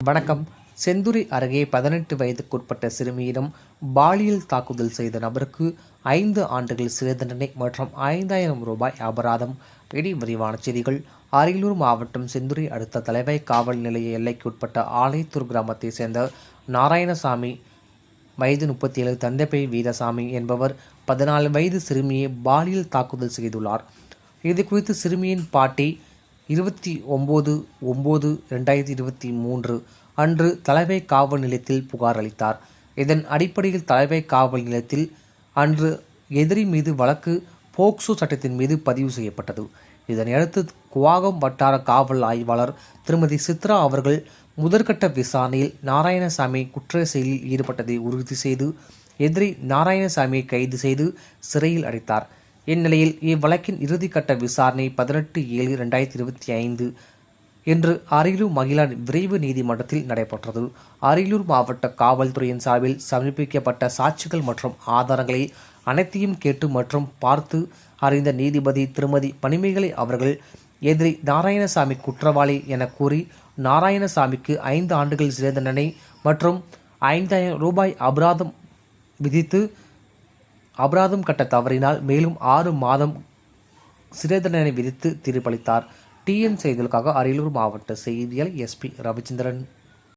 வணக்கம். செந்துறை அருகே பதினெட்டு வயதுக்குட்பட்ட சிறுமியிடம் பாலியல் தாக்குதல் செய்த நபருக்கு ஐந்து ஆண்டுகள் சிறை தண்டனை மற்றும் ஐந்தாயிரம் ரூபாய் அபராதம். இனி விரிவான செய்திகள். அரியலூர் மாவட்டம் செந்துறை அடுத்த தலைமை காவல் நிலைய எல்லைக்குட்பட்ட ஆலைத்தூர் கிராமத்தைச் சேர்ந்த நாராயணசாமி வயது முப்பத்தி ஏழு தந்தைப்பை வீரசாமி என்பவர் பதினாலு வயது சிறுமியை பாலியல் தாக்குதல் செய்துள்ளார். இது குறித்து சிறுமியின் பாட்டி இருபத்தி ஒம்பது ஒம்பது ரெண்டாயிரத்தி இருபத்தி மூன்று அன்று தலைமை காவல் நிலையத்தில் புகார் அளித்தார். இதன் அடிப்படையில் தலைமை காவல் நிலையத்தில் அன்று எதிரி மீது வழக்கு போக்சோ சட்டத்தின் மீது பதிவு செய்யப்பட்டது. இதனையடுத்து குவாகம் வட்டார காவல் ஆய்வாளர் திருமதி சித்ரா அவர்கள் முதற்கட்ட விசாரணையில் நாராயணசாமி குற்ற செயலில் ஈடுபட்டதை உறுதி செய்து எதிரி நாராயணசாமியை கைது செய்து சிறையில் அடைத்தார். இந்நிலையில் இவ்வழக்கின் இறுதிக்கட்ட விசாரணை பதினெட்டு ஏழு ரெண்டாயிரத்தி இருபத்தி ஐந்து இன்று அரியலூர் மகிழா விரைவு நீதிமன்றத்தில் நடைபெற்றது. அரியலூர் மாவட்ட காவல்துறையின் சார்பில் சமர்ப்பிக்கப்பட்ட சாட்சிகள் மற்றும் ஆதாரங்களை அனைத்தையும் கேட்டு மற்றும் பார்த்து அறிந்த நீதிபதி திருமதி பனிமேகலை அவர்கள் எதிரி நாராயணசாமி குற்றவாளி என கூறி நாராயணசாமிக்கு ஐந்து ஆண்டுகள் சிறை தண்டனை மற்றும் ஐந்தாயிரம் ரூபாய் அபராதம் விதித்து அபராதம் கட்ட தவறினால் மேலும் ஆறு மாதம் சிறை தண்டனை விதித்து தீர்ப்பளித்தார். டிஎன் செய்திகளுக்காக அரியலூர் மாவட்ட செய்தியாளர் எஸ்பி ரவிச்சந்திரன்.